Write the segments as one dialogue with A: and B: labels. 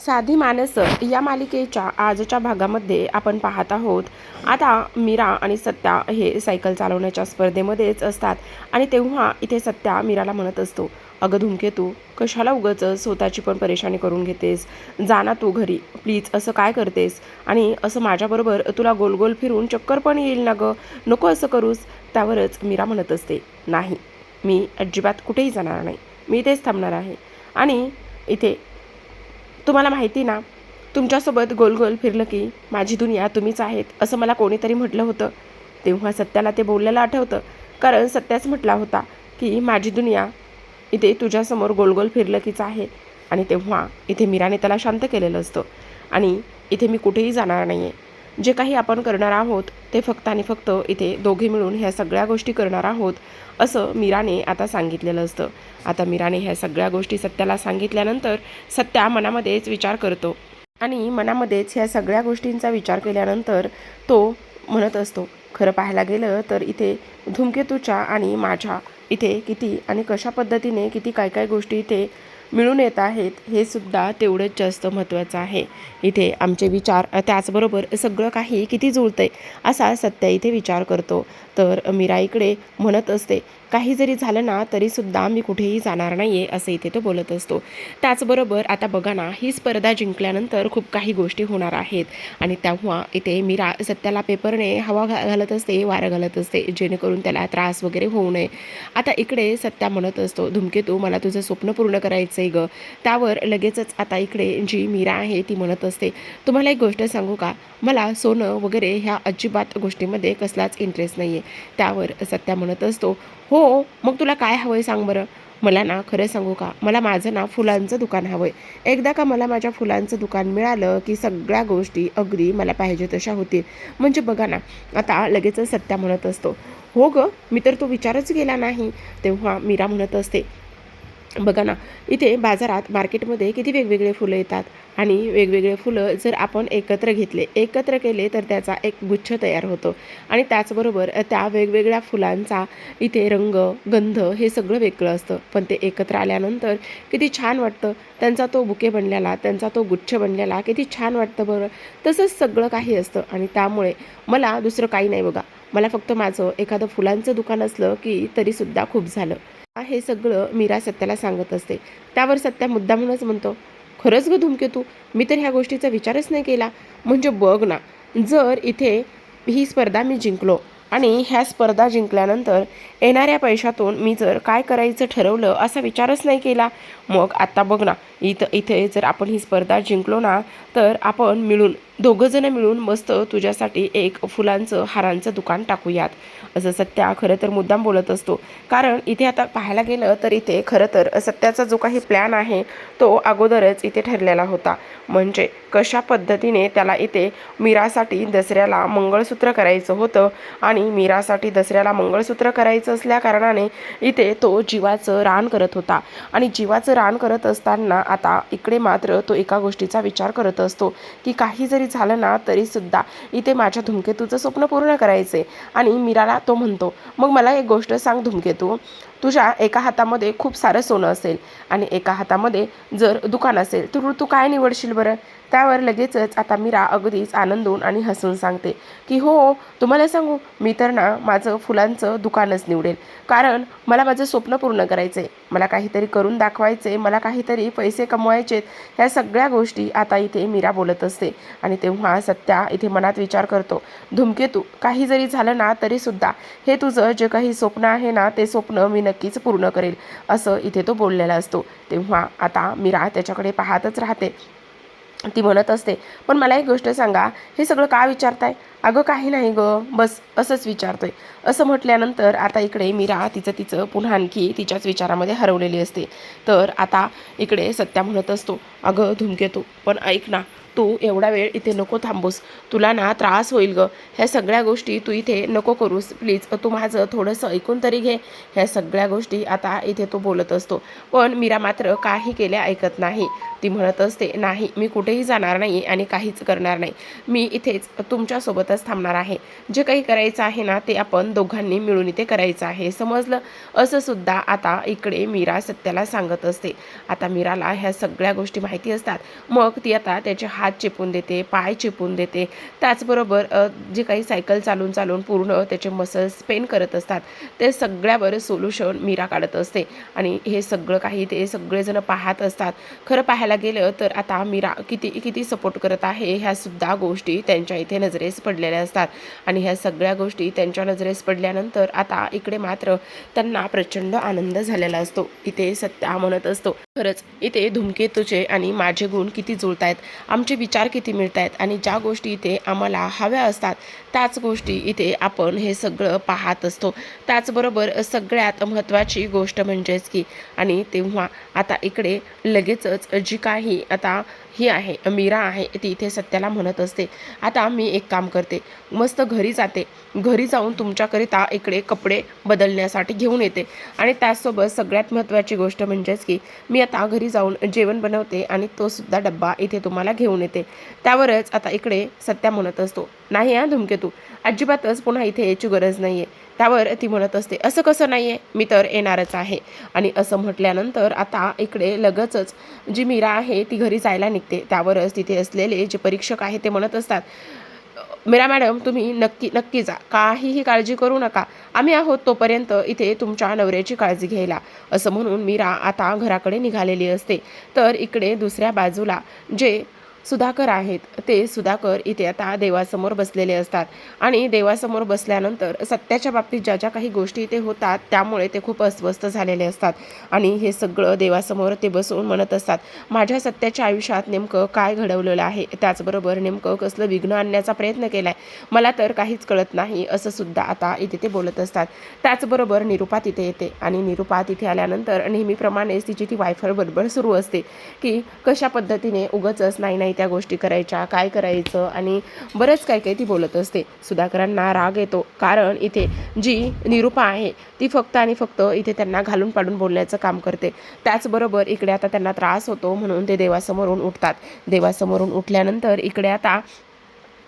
A: साधी माणसं या मालिकेच्या आजच्या भागामध्ये आपण पाहत आहोत. आता मीरा आणि सत्या हे सायकल चालवण्याच्या स्पर्धेमध्येच असतात आणि तेव्हा इथे सत्या मीराला म्हणत असतो अगं धुमकेतू कशाला उगच स्वतःची पण परेशानी करून घेतेस? जा ना तू घरी प्लीज असं काय करतेस? आणि असं माझ्याबरोबर तुला गोल गोल फिरून चक्कर पण येईल ना गं? नको असं करूस. त्यावरच मीरा म्हणत असते नाही मी अजिबात कुठेही जाणार नाही मी इथेच थांबणार आहे. आणि इथे तुम्हाला माहिती ना तुमच्यासोबत गोल गोल फिरलं की माझी दुनिया तुम्हीच आहेत असं मला कोणीतरी म्हटलं होतं. तेव्हा सत्याला ते बोललेलं आठवतं. कारण सत्याच म्हटला होता की माझी दुनिया इथे तुझ्यासमोर गोल गोल फिरलं कीच आहे. आणि तेव्हा इथे मीराने त्याला शांत केलेलं असतं. आणि इथे मी कुठेही जाणार नाही आहे जे काही आपण करणार आहोत ते फक्त आणि फक्त इथे दोघे मिळून ह्या सगळ्या गोष्टी करणार आहोत असं मीराने आता सांगितलेलं असतं. आता मीराने ह्या सगळ्या गोष्टी सत्याला सांगितल्यानंतर सत्या मनामध्येच विचार करतो आणि मनामध्येच ह्या सगळ्या गोष्टींचा विचार केल्यानंतर तो म्हणत असतो खरं पाहायला गेलं तर इथे धूमकेतूच्या आणि माझ्या इथे किती आणि कशा पद्धतीने किती काय काय गोष्टी इथे मिळून येत आहेत हे सुद्धा तेवढंच जास्त महत्त्वाचं आहे. इथे आमचे विचार त्याचबरोबर सगळं काही किती जुळतंय असा सत्या इथे विचार करतो. तर मीरा इकडे म्हणत असते काही जरी झालं ना तरीसुद्धा मी कुठेही जाणार नाही आहे असं इथे तो बोलत असतो. त्याचबरोबर आता बघा ना ही स्पर्धा जिंकल्यानंतर खूप काही गोष्टी होणार आहेत. आणि तेव्हा इथे मीरा सत्याला पेपरने हवा घा घालत असते वारं घालत असते जेणेकरून त्याला त्रास वगैरे होऊ नये. आता इकडे सत्या म्हणत असतो धुमकेतू मला तुझं स्वप्न पूर्ण करायचं आहे गं. त्यावर लगेचच आता इकडे जी मीरा आहे ती म्हणत असते तुम्हाला एक गोष्ट सांगू का? मला सोनं वगैरे ह्या अजिबात गोष्टीमध्ये कसलाच इंटरेस्ट नाही आहे त्यावर सत्या म्हणत असतो हो मग तुला काय हवं आहे सांग बरं. मला ना खरं सांगू का? मला माझं ना फुलांचं दुकान हवं आहे एकदा का मला माझ्या फुलांचं दुकान मिळालं की सगळ्या गोष्टी अगदी मला पाहिजे तशा होतील. म्हणजे बघा ना आता लगेचच सत्या म्हणत असतो हो गं मी तर तो विचारच गेला नाही. तेव्हा मीरा म्हणत असते बघा ना इथे बाजारात मार्केटमध्ये किती वेगवेगळे फुलं येतात आणि वेगवेगळे फुलं जर आपण एकत्र घेतले एकत्र केले तर त्याचा एक गुच्छ तयार होतो. आणि त्याचबरोबर त्या वेगवेगळ्या फुलांचा इथे रंग गंध हे सगळं वेगळं असतं. पण ते एकत्र आल्यानंतर किती छान वाटतं. त्यांचा तो बुके बनलेला त्यांचा तो गुच्छ बनलेला किती छान वाटतं बरं. तसंच सगळं काही असतं आणि त्यामुळे मला दुसरं काही नाही बघा. मला फक्त माझं एखादं फुलांचं दुकान असलं की तरीसुद्धा खूप झालं. हे सगळं मीरा सत्याला सांगत असते? त्यावर सत्या मुद्दा म्हणूनच म्हणतो खरंच ग धूमकेतू मी तर ह्या गोष्टीचा विचारच नाही केला. म्हणजे बघ ना जर इथे ही स्पर्धा मी जिंकलो आणि ह्या स्पर्धा जिंकल्यानंतर येणाऱ्या पैशातून मी जर काय करायचं ठरवलं असा विचारच नाही केला मग आत्ता बघ ना इथं इथे जर आपण ही स्पर्धा जिंकलो ना तर आपण मिळून दोघंजणं मिळून मस्त तुझ्यासाठी एक फुलांचं हारांचं दुकान टाकूयात. असं सत्या खरं तर मुद्दाम बोलत असतो. कारण इथे आता पाहायला गेलं तर इथे खरं तर सत्याचा जो काही प्लॅन आहे तो अगोदरच इथे ठरलेला होता. म्हणजे कशा पद्धतीने त्याला इथे मीरासाठी दसऱ्याला मंगळसूत्र करायचं होतं आणि मीरासाठी दसऱ्याला मंगळसूत्र करायचं असल्या कारणाने इथे तो जीवाचं रान करत होता. आणि जीवाचं रान करत असताना आता इकडे मात्र तो एका गोष्टीचा विचार करत असतो की काही जरी झालं ना तरीसुद्धा इथे माझ्या धुमकेतूचं स्वप्न पूर्ण करायचे आणि मीराला तो म्हणतो मग मला एक गोष्ट सांग धुमकेतू. तुझ्या एका हातामध्ये खूप सारं सोनं असेल आणि एका हातामध्ये जर दुकान असेल तर तू काय निवडशील बरं? त्यावर लगेचच आता मीरा अगदीच आनंदून आणि हसून सांगते की हो तुम्हाला सांगू मी तर ना माझं फुलांचं दुकानच निवडेल. कारण मला माझं स्वप्न पूर्ण करायचं आहे मला काहीतरी करून दाखवायचे मला काहीतरी पैसे कमवायचेत. ह्या सगळ्या गोष्टी आता इथे मीरा बोलत असते आणि तेव्हा सत्या इथे मनात विचार करतो धुमकेतू काही जरी झालं ना तरीसुद्धा हे तुझं जे काही स्वप्न आहे ना ते स्वप्न मी नक्कीच पूर्ण करेल असं इथे तो बोललेला असतो. तेव्हा आता मीरा त्याच्याकडे पाहतच राहते. ती म्हणत असते पण मला एक गोष्ट सांगा हे सगळं का विचारताय? अगं काही नाही गं. बस असंच विचारतोय. असं म्हटल्यानंतर आता इकडे मीरा तिचं तिचं पुन्हा आणखी तिच्याच विचारामध्ये हरवलेली असते. तर आता इकडे सत्या म्हणत असतो अगं धुमकेतू पण ऐक ना तू एवढा वेळ इथे नको थांबूस. तुला ना त्रास होईल गं. ह्या सगळ्या गोष्टी तू इथे नको करूस. प्लीज तू माझं थोडंसं ऐकून तरी घे. ह्या सगळ्या गोष्टी आता इथे तो बोलत असतो. पण मीरा मात्र काही केल्या ऐकत नाही. ती म्हणत असते नाही मी कुठेही जाणार नाही आणि काहीच करणार नाही. मी इथेच तुमच्यासोबत सोबतच थांबणार आहे. जे काही करायचं आहे ना ते आपण दोघांनी मिळून इथे करायचं आहे. समजलं? असं सुद्धा आता इकडे मीरा सत्याला सांगत असते. आता मीराला ह्या सगळ्या गोष्टी माहिती असतात. मग ती आता त्याचे हात चिपून देते पाय चेपून देते. त्याचबरोबर जे काही सायकल चालून चालून पूर्ण त्याचे मसल्स पेन करत असतात. ते सगळ्यावर सोल्युशन मीरा काढत असते. आणि हे सगळं काही ते सगळेजण पाहत असतात. खरं पाहायला गेलं तर आता मीरा किती किती सपोर्ट करत आहे ह्या सुद्धा गोष्टी त्यांच्या इथे नजरेस पडलेल्या असतात. आणि ह्या सगळ्या गोष्टी त्यांच्या नजरेस पडल्यानंतर आता इकडे मात्र त्यांना प्रचंड आनंद झालेला असतो. इथे सत्या म्हणत असतो. खरंच इथे धूमकेतूचे आणि माझे गुण किती जुळतायत आमचे विचार किती मिळत आहेत आणि ज्या गोष्टी इथे आम्हाला हव्या असतात त्याच गोष्टी इथे आपण हे सगळं पाहत असतो. त्याचबरोबर सगळ्यात महत्त्वाची गोष्ट म्हणजेच की आणि तेव्हा आता इकडे लगेचच जी काही आता ही आहे मीरा आहे ती इथे सत्याला म्हणत असते. आता मी एक काम करते. मस्त घरी जाते. घरी जाऊन तुमच्याकरिता इकडे कपडे बदलण्यासाठी घेऊन येते. आणि त्याचसोबत सगळ्यात महत्त्वाची गोष्ट म्हणजेच की मी आता घरी जाऊन जेवण बनवते आणि तो सुद्धा डब्बा इथे तुम्हाला घेऊन येते. त्यावरच आता इकडे सत्या म्हणत असतो. नाही हा धुमकेतू. अजिबातच पुन्हा इथे यायची गरज नाही आहे त्यावर ती म्हणत असते असं कसं नाही आहे मी तर येणारच आहे. आणि असं म्हटल्यानंतर आता इकडे लगेचच जी मीरा आहे ती घरी जायला निघते. त्यावरच तिथे असलेले जे परीक्षक आहे ते म्हणत असतात मीरा मॅडम तुम्ही नक्की नक्की जा. काहीही काळजी करू नका. आम्ही आहोत तोपर्यंत इथे तुमच्या नवऱ्याची काळजी घ्यायला. असं म्हणून मीरा आता घराकडे निघालेली असते. तर इकडे दुसऱ्या बाजूला जे सुधाकर आहेत. ते सुधाकर इथे आता देवासमोर बसलेले असतात. आणि देवासमोर बसल्यानंतर सत्याच्या बाबतीत ज्या ज्या काही गोष्टी इथे होतात त्यामुळे ते खूप अस्वस्थ झालेले असतात. आणि हे सगळं देवासमोर ते बसून म्हणत असतात माझ्या सत्याच्या आयुष्यात नेमकं काय घडवलेलं आहे? त्याचबरोबर नेमकं कसलं विघ्न आणण्याचा प्रयत्न केला आहे मला तर काहीच कळत नाही असं सुद्धा आता इथे ते बोलत असतात. त्याचबरोबर निरुपा तिथे येते. आणि निरुपा तिथे आल्यानंतर नेहमीप्रमाणेच तिची ती वायफळ बडबड सुरू असते की कशा पद्धतीने उगचच नाही नाही त्या गोष्टी करायच्या काय करायचं आणि बरंच काय काय ती बोलत असते. सुधाकरांना राग येतो. कारण इथे जी निरूपा आहे ती फक्त आणि फक्त इथे त्यांना घालून पाडून बोलण्याचं काम करते. त्याचबरोबर इकडे आता त्यांना त्रास होतो म्हणून ते देवासमोरून उठतात. देवासमोरून उठल्यानंतर इकडे आता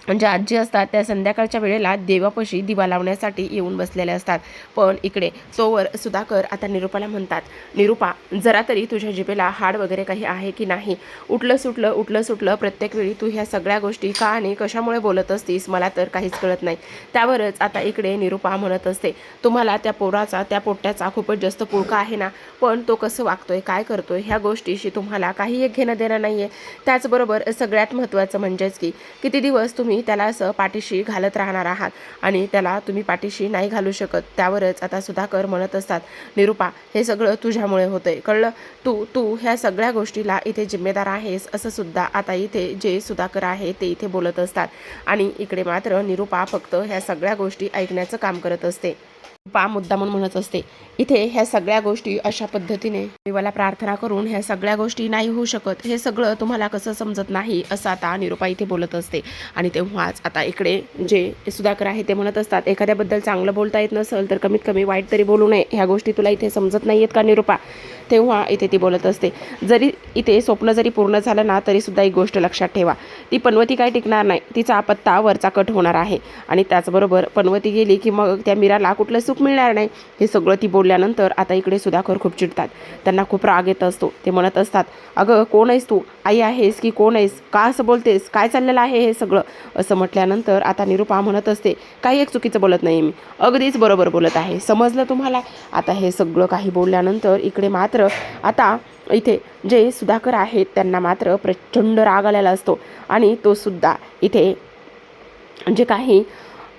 A: म्हणजे आजी असतात त्या संध्याकाळच्या वेळेला देवापाशी दिवा लावण्यासाठी येऊन बसलेल्या असतात. पण इकडे तोवर सुधाकर आता निरुपाला म्हणतात निरुपा जरा तरी तुझ्या जिभेला हाड वगैरे काही आहे की नाही? उठलं सुटलं उठलं सुटलं प्रत्येक वेळी तू ह्या सगळ्या गोष्टी का आणि कशामुळे बोलत असतीस मला तर काहीच कळत नाही. त्यावरच आता इकडे निरुपा म्हणत असते तुम्हाला त्या पोराचा त्या पोट्याचा खूपच जास्त पुळका आहे ना? पण तो कसं वागतोय काय करतोय ह्या गोष्टीशी तुम्हाला काही एक घेणं देणं नाही आहे त्याचबरोबर सगळ्यात महत्त्वाचं म्हणजेच की किती दिवस तुम्ही त्याला असं पाठीशी घालत राहणार आहात. आणि त्याला तुम्ही पाठीशी नाही घालू शकत. त्यावरच आता सुधाकर म्हणत असतात निरुपा हे सगळं तुझ्यामुळे होतंय. कळलं? तू तू ह्या सगळ्या गोष्टीला इथे जिम्मेदार आहेस असं सुद्धा आता इथे जे सुधाकर आहे ते इथे बोलत असतात. आणि इकडे मात्र निरुपा फक्त ह्या सगळ्या गोष्टी ऐकण्याचं काम करत असते. पा मुद्दामून म्हणत असते. इथे ह्या सगळ्या गोष्टी अशा पद्धतीने देवाला प्रार्थना करून ह्या सगळ्या गोष्टी नाही होऊ शकत. हे सगळं तुम्हाला कसं समजत नाही असं आता निरुपा इथे बोलत असते. आणि तेव्हाच आता इकडे जे सुधाकर आहे ते म्हणत असतात एखाद्याबद्दल चांगलं बोलता येत नसेल तर कमीत कमी वाईट तरी बोलू नये. ह्या गोष्टी तुला इथे समजत नाही आहेत का निरुपा तेव्हा इथे ती बोलत असते जरी इथे स्वप्न जरी पूर्ण झालं ना तरी सुद्धा एक गोष्ट लक्षात ठेवा. ती पनवती काय टिकणार नाही. तिचा पत्ता वरचा कट होणार आहे. आणि त्याचबरोबर पनवती गेली की मग त्या मीराला कुठलं सुख मिळणार नाही. हे सगळं ती बोलल्यानंतर आता इकडे सुधाकर खूप चिडतात. त्यांना खूप राग येत असतो. ते म्हणत असतात अगं कोण आहेस तू? आई आहेस की कोण आहेस? का असं बोलतेस? काय चाललेलं आहे हे सगळं? असं म्हटल्यानंतर आता निरुपा म्हणत असते काही एक चुकीचं बोलत नाही मी. अगदीच बरोबर बोलत आहे. समजलं तुम्हाला? आता हे सगळं काही बोलल्यानंतर इकडे मात्र आता इथे जे सुधाकर आहेत त्यांना मात्र प्रचंड राग आलेला असतो. आणि तो सुद्धा इथे जे काही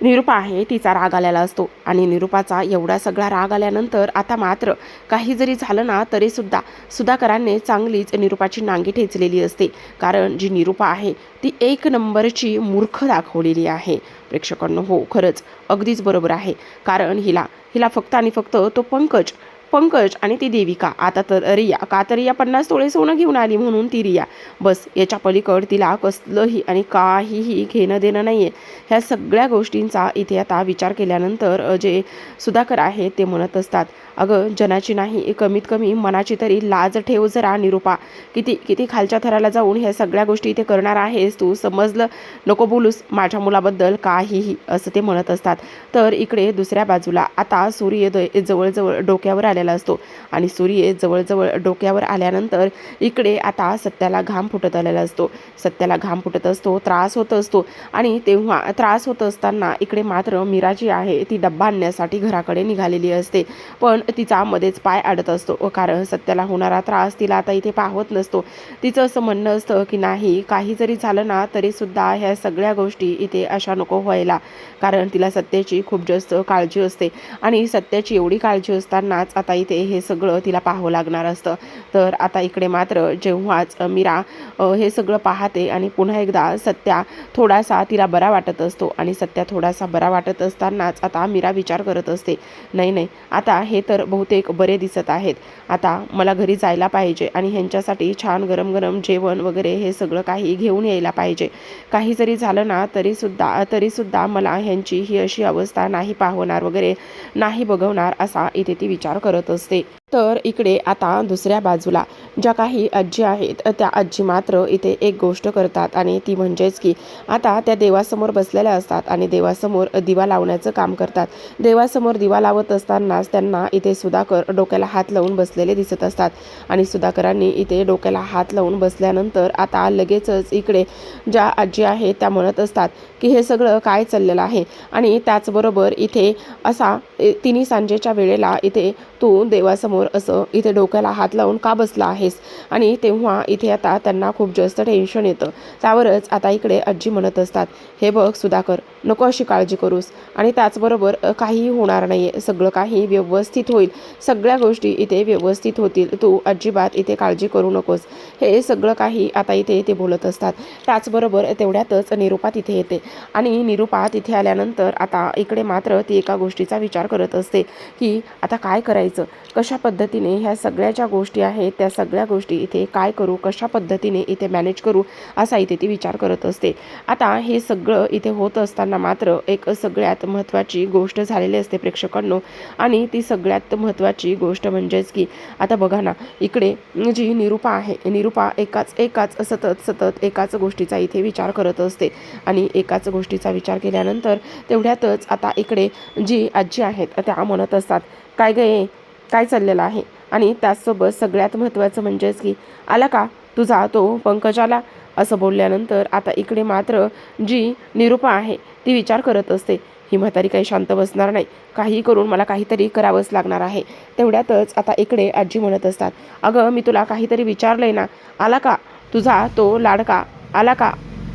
A: निरुपा आहे तिचा राग आलेला असतो. आणि निरुपाचा एवढा सगळा राग आल्यानंतर आता मात्र काही जरी झालं ना तरीसुद्धा सुधाकरांनी चांगलीच निरुपाची नांगी ठेचलेली असते. कारण जी निरुपा आहे ती एक नंबरची मूर्ख दाखवलेली आहे. प्रेक्षकांनो हो खरंच अगदीच बरोबर आहे. कारण हिला हिला फक्त आणि फक्त तो पंकज पंकज आणि ती देविका. आता तर रिया का तर रिया पन्नास तोळे सोनं घेऊन आली म्हणून ती रिया. बस याच्या पलीकड तिला कसलंही आणि काहीही घेणं देणं नाही आहे ह्या सगळ्या गोष्टींचा इथे आता विचार केल्यानंतर जे सुधाकर आहे ते म्हणत असतात अगं जनाची नाही कमीत कमी मनाची तरी लाज ठेव जरा निरूपा. किती किती खालच्या थराला जाऊन ह्या सगळ्या गोष्टी इथे करणार आहेस तू? समजलं? नको बोलूस माझ्या मुलाबद्दल काहीही असं ते म्हणत असतात. तर इकडे दुसऱ्या बाजूला आता सूर्योदय जवळजवळ डोक्यावर आलेला असतो. आणि सूर्य जवळजवळ डोक्यावर आल्यानंतर इकडे आता सत्याला घाम फुटत आलेला असतो. सत्याला घाम फुटत असतो त्रास होत असतो. आणि तेव्हा त्रास होत असताना इकडे मात्र मीरा जी आहे ती डब्बा आणण्यासाठी घराकडे निघालेली असते. पण तिचा मध्येच पाय अडत असतो. कारण सत्याला होणारा त्रास तिला आता इथे पाहत नसतो. तिचं असं म्हणणं असतं की नाही काही जरी झालं ना तरीसुद्धा ह्या सगळ्या गोष्टी इथे अशा नको व्हायला. कारण तिला सत्याची खूप जास्त काळजी असते. आणि सत्याची एवढी काळजी असतानाच आता इथे हे सगळं तिला पाहावं लागणार असतं. तर आता इकडे मात्र जेव्हाच मीरा हे सगळं पाहते आणि पुन्हा एकदा सत्या थोडासा तिला बरा वाटत असतो. आणि सत्या थोडासा बरा वाटत असतानाच आता मीरा विचार करत असते. नाही नाही आता हे तर बहुतेक बरे दिसत आहेत. आता मला घरी जायला पाहिजे आणि ह्यांच्यासाठी छान गरम गरम जेवण वगैरे हे सगळं काही घेऊन यायला पाहिजे. काही जरी झालं ना तरीसुद्धा तरीसुद्धा मला ह्यांची ही अशी अवस्था नाही पाहवणार वगैरे नाही बघवणार असा इथे ती विचार करत असते. तर इकडे आता दुसऱ्या बाजूला ज्या काही आजी आहेत त्या आजी मात्र इथे एक गोष्ट करतात आणि ती म्हणजेच की आता त्या देवासमोर बसलेल्या असतात आणि देवासमोर दिवा लावण्याचं काम करतात. देवासमोर दिवा लावत असतानाच त्यांना इथे सुधाकर डोक्याला हात लावून बसलेले दिसत असतात. आणि सुधाकरांनी इथे डोक्याला हात लावून बसल्यानंतर आता लगेचच इकडे ज्या आजी आहेत त्या म्हणत असतात की हे सगळं काय चाललेलं आहे? आणि त्याचबरोबर इथे असा तिन्ही सांजेच्या वेळेला इथे तू देवासमोर असं इथे डोक्याला हात लावून का बसला आहेस? आणि तेव्हा इथे आता त्यांना खूप जास्त टेन्शन येतं. त्यावरच आता इकडे आजी म्हणत असतात हे बघ सुधाकर नको अशी काळजी करूस. आणि त्याचबरोबर काहीही होणार नाही आहे सगळं काही व्यवस्थित होईल. सगळ्या गोष्टी इथे व्यवस्थित होतील. तू अजिबात इथे काळजी करू नकोस. हे सगळं काही आता इथे ते बोलत असतात. त्याचबरोबर तेवढ्यातच निरूपा तिथे येते. आणि निरूपा तिथे आल्यानंतर आता इकडे मात्र ती एका गोष्टीचा विचार करत असते की आता काय करायचं? कशा पद्धतीने ह्या सगळ्या ज्या गोष्टी आहेत त्या सगळ्या गोष्टी इथे काय करू? कशा पद्धतीने इथे मॅनेज करू? असा इथे ती विचार करत असते. आता हे सगळं इथे होत असताना मात्र एक सगळ्यात महत्त्वाची गोष्ट झालेली असते प्रेक्षकांनो. आणि ती सगळ्यात महत्त्वाची गोष्ट म्हणजेच की आता बघा ना इकडे जी निरूपा आहे निरूपा एकाच एकाच सतत सतत एकाच गोष्टीचा इथे विचार करत असते. आणि एकाच गोष्टीचा विचार केल्यानंतर तेवढ्यातच आता इकडे जी आजी आहेत त्या म्हणत असतात काय गे काय चाललेलं आहे? आणि त्याचसोबत सगळ्यात महत्त्वाचं म्हणजेच की आला का तुझा तो पंकजाला? असं बोलल्यानंतर आता इकडे मात्र जी निरूपा आहे ती विचार करत असते. ही म्हातारी काही शांत बसणार नाही. काही करून मला काहीतरी करावंच लागणार आहे. तेवढ्यातच आता इकडे आजी म्हणत असतात अगं मी तुला काहीतरी विचारलंय ना. आला का? तुझा तो लाडका. आला का?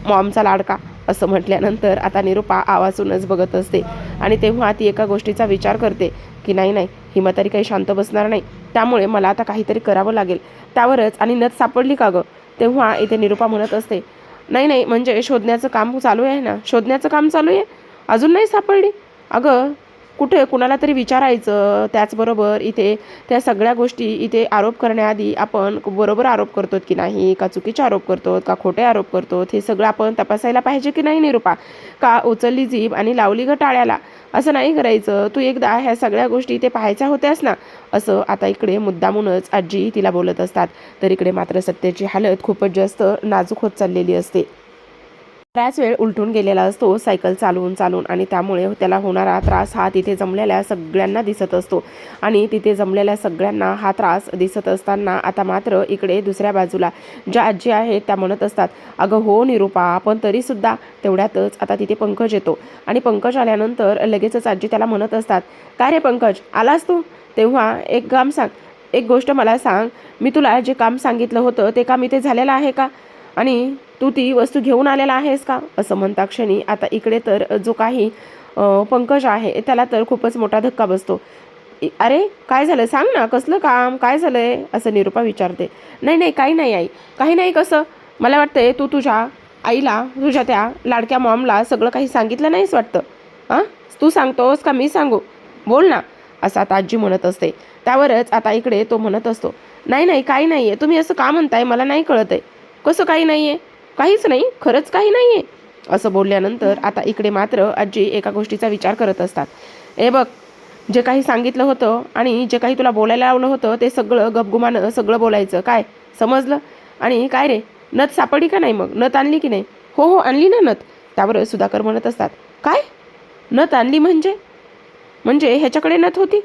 A: मॉमचा लाडका. असं म्हटल्यानंतर आता निरूपा आवाजूनच बघत असते आणि तेव्हा ती एका गोष्टीचा विचार करते की नाही नाही ही म्हातारी काही शांत बसणार नाही. त्यामुळे मला आता काहीतरी करावं लागेल. त्यावरच आणि नथ सापडली का गं? तेव्हा इथे निरूपा म्हणत असते नाही नाही म्हणजे शोधण्याचं काम चालू आहे ना. शोधण्याचं काम चालू आहे? अजून नाही सापडली? अगं कुठे? कुणाला तरी विचारायचं. त्याचबरोबर इथे त्या सगळ्या गोष्टी इथे आरोप करण्याआधी आपण बरोबर आरोप करतो की नाही? का चुकीचे आरोप करतो का खोटे आरोप करतो हे सगळं आपण तपासायला पाहिजे की नाही निरूपा? का उचलली जीभ आणि लावली ग टाळ्याला? असं नाही करायचं. तू एकदा ह्या सगळ्या गोष्टी इथे पाहायच्या होत्यास ना असं आता इकडे मुद्दामूनच आजी तिला बोलत असतात. तर इकडे मात्र सत्याची हालत खूपच जास्त नाजूक होत चाललेली असते. बऱ्याच वेळ उलटून गेलेला असतो सायकल चालवून चालून आणि त्यामुळे त्याला होणारा त्रास हा तिथे जमलेल्या सगळ्यांना दिसत असतो. आणि तिथे जमलेल्या सगळ्यांना हा त्रास दिसत असताना आता मात्र इकडे दुसऱ्या बाजूला ज्या आजी आहेत त्या म्हणत असतात अगं हो निरूपा पण तरीसुद्धा तेवढ्यातच आता तिथे पंकज येतो. आणि पंकज आल्यानंतर लगेचच आजी त्याला म्हणत असतात का रे पंकज आलास तू? तेव्हा एक काम सांग एक गोष्ट मला सांग मी तुला जे काम सांगितलं होतं ते काम इथे झालेलं आहे का? आणि तू ती वस्तू घेऊन आलेला आहेस का? असं म्हणता क्षणी आता इकडे तर जो काही पंकज आहे त्याला तर खूपच मोठा धक्का बसतो. अरे काय झालं? सांग ना कसलं काम? काय झालंय? असं निरूपा विचारते. नाही नाही काही नाही आई. काही नाही कसं? मला वाटतंय तू तुझ्या आईला तुझ्या त्या लाडक्या मॉमला सगळं काही सांगितलं नाहीस वाटतं. हां तू सांगतोस का मी सांगू? बोल ना असं आता आजी म्हणत असते. त्यावरच आता इकडे तो म्हणत असतो. नाही नाही काही नाही आहे तुम्ही असं का म्हणताय? मला नाही कळत आहे कसं काही नाही आहे काहीच नाही खरंच काही नाही आहे असं बोलल्यानंतर आता इकडे मात्र आजी एका गोष्टीचा विचार करत असतात. ए बघ जे काही सांगितलं होतं आणि जे काही तुला बोलायला लावलं होतं ते सगळं गपगुमानं सगळं बोलायचं. काय समजलं? आणि काय रे नथ सापडली का नाही मग? नथ आणली की नाही? हो हो आणली ना नथ. त्यावर सुधाकर म्हणत असतात. काय? नथ आणली म्हणजे? म्हणजे ह्याच्याकडे नथ होती?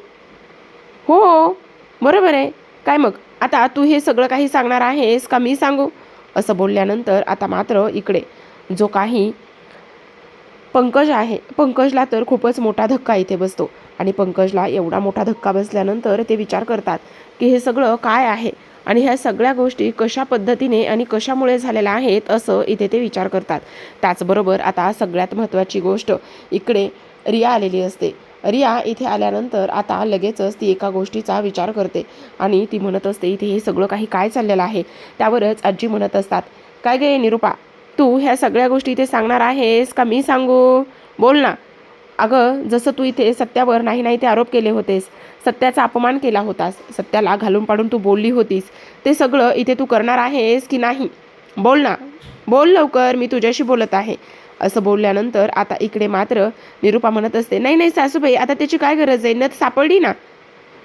A: हो, हो बरोबर आहे. काय मग? आता तू हे सगळं काही सांगणार आहेस का मी सांगू? असं बोलल्यानंतर आता मात्र इकडे जो काही पंकज आहे पंकजला तर खूपच मोठा धक्का इथे बसतो. आणि पंकजला एवढा मोठा धक्का बसल्यानंतर ते विचार करतात की हे सगळं काय आहे आणि ह्या सगळ्या गोष्टी कशा पद्धतीने आणि कशामुळे झालेल्या आहेत असं इथे ते विचार करतात. त्याचबरोबर आता सगळ्यात महत्त्वाची गोष्ट इकडे रिया आलेली असते. रिया इथे आल्यानंतर आता लगेचच ती एका गोष्टीचा विचार करते आणि ती म्हणत असते इथे हे सगळं काही काय चाललेलं आहे? त्यावरच आजी म्हणत असतात काय गे निरुपा तू ह्या सगळ्या गोष्टी इथे सांगणार आहेस का मी सांगू? बोल ना. अगं जसं तू इथे सत्यावर नाही नाही ते आरोप केले होतेस सत्याचा अपमान केला होतास सत्याला घालून पाडून तू बोलली होतीस ते सगळं इथे तू करणार आहेस की नाही? बोल ना बोल लवकर मी तुझ्याशी बोलत आहे. असं बोलल्यानंतर आता इकडे मात्र निरुपा म्हणत असते नाही नाही सासूबाई आता त्याची काय गरज आहे? नथ सापडली ना?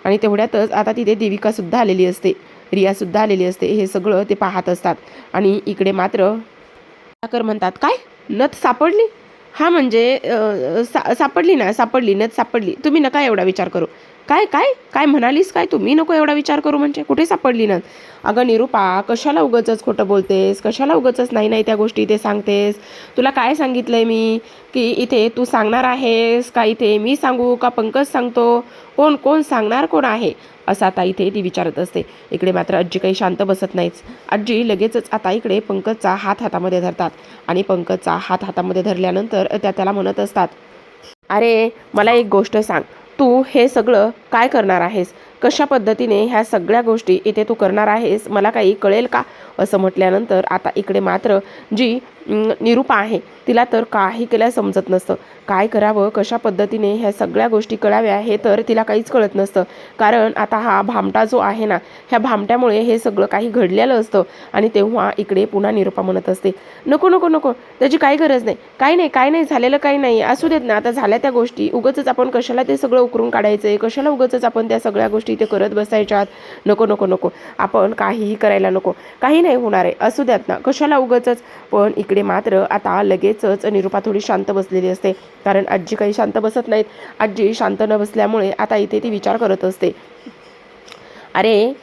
A: आणि तेवढ्यातच आता तिथे देविका सुद्धा आलेली असते रिया सुद्धा आलेली असते हे सगळं ते पाहत असतात. आणि इकडे मात्र कर म्हणतात काय? नथ सापडली? हा म्हणजे सा सापडली ना? सापडली नथ सापडली. तुम्ही नका एवढा विचार करू. काय काय? काय म्हणालीस काय तुम्ही नको एवढा विचार करू म्हणजे. कुठे सापडली ना अगं निरुपा कशाला उगचच खोटं बोलतेस? कशाला उगचच नाही नाही त्या गोष्टी इथे सांगतेस? तुला काय सांगितलंय मी? की इथे तू सांगणार आहेस का इथे मी सांगू का पंकज सांगतो? कोण कोण सांगणार कोण आहे? असं आता इथे ती विचारत असते. इकडे मात्र आजी काही शांत बसत नाहीच आजी लगेचच आता इकडे पंकजचा हात हातामध्ये धरतात आणि पंकजचा हात हातामध्ये धरल्यानंतर त्या त्याला म्हणत असतात अरे मला एक गोष्ट सांग. तू हे सगळं काय करणार आहेस? कशा पद्धतीने ह्या सगळ्या गोष्टी इथे तू करणार आहेस? मला काही कळेल का? असं म्हटल्यानंतर आता इकडे मात्र जी निरूपा आहे. तिला तर काही केल्या समजत नसतं. काय करावं कशा पद्धतीने ह्या सगळ्या गोष्टी कळाव्या हे तर तिला काहीच कळत नसतं. कारण आता हा भामटा जो आहे ना ह्या भामट्यामुळे हे सगळं काही घडलेलं असतं आणि तेव्हा इकडे पुन्हा निरूपा म्हणत असते नको नको नको त्याची काही गरज नाही. काही नाही काय नाही झालेलं काही नाही. असू देत ना आता झाल्या त्या गोष्टी. उगच आपण कशाला ते सगळं उकरून काढायचं आहे कशाला उगच आपण त्या सगळ्या गोष्टी ते करत बसायच्यात? नको नको नको. आपण काहीही करायला नको. काही नाही होणार आहे. असू द्यात ना कशाला उगच पण इकडे मात्र आता लगेचच निरुपा थोडी शांत बसलेली असते. कारण आजी काही शांत बसत नाहीत. आजी शांत न बसल्यामुळे आता इथे ती विचार करत असते. अरे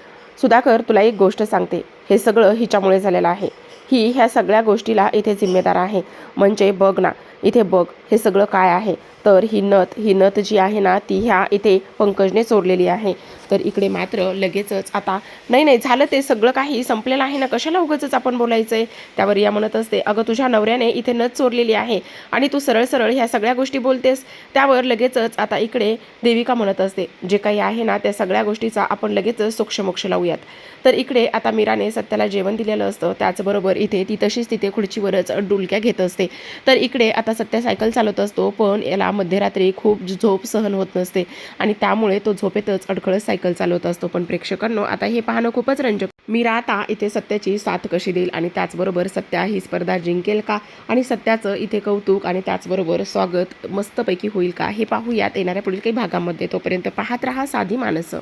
A: सुधाकर तुला एक गोष्ट सांगते. हे सगळं हिच्यामुळे झालेलं आहे. ही ह्या सगळ्या गोष्टीला इथे जिम्मेदार आहे. म्हणजे बघ ना इथे बघ हे सगळं काय आहे? तर ही नथ ही नथ जी आहे ना ती ह्या इथे पंकजने चोरलेली आहे. तर इकडे मात्र लगेचच आता नाही नाही झालं ते सगळं काही संपलेलं आहे ना कशाला उगाचच आपण बोलायचं आहे त्यावर या म्हणत असते अगं तुझ्या नवऱ्याने इथे नथ चोरलेली आहे आणि तू सरळ सरळ ह्या सगळ्या गोष्टी बोलतेस. त्यावर लगेचच आता इकडे देविका म्हणत असते जे काही आहे ना त्या सगळ्या गोष्टीचा आपण लगेचच सोक्षमोक्ष लावूयात. तर इकडे आता मीराने सत्याला जेवण दिलेलं असतं त्याचबरोबर इथे ती तशीच तिथे खुर्चीवरच डुलक्या घेत असते. तर इकडे आता आता सत्या सायकल चालवत असतो पण याला मध्यरात्री खूप झोप सहन होत नसते. आणि त्यामुळे तो झोपेतच अडखळत सायकल चालवत असतो. पण प्रेक्षकांनो आता हे पाहणं खूपच रंजक. मीरा आता इथे सत्याची साथ कशी देईल? आणि त्याचबरोबर सत्या ही स्पर्धा जिंकेल का? आणि सत्याचं इथे कौतुक आणि त्याचबरोबर स्वागत मस्तपैकी होईल का? हे पाहूयात येणाऱ्या पुढील काही भागामध्ये. तोपर्यंत पाहत रहा साधी माणसं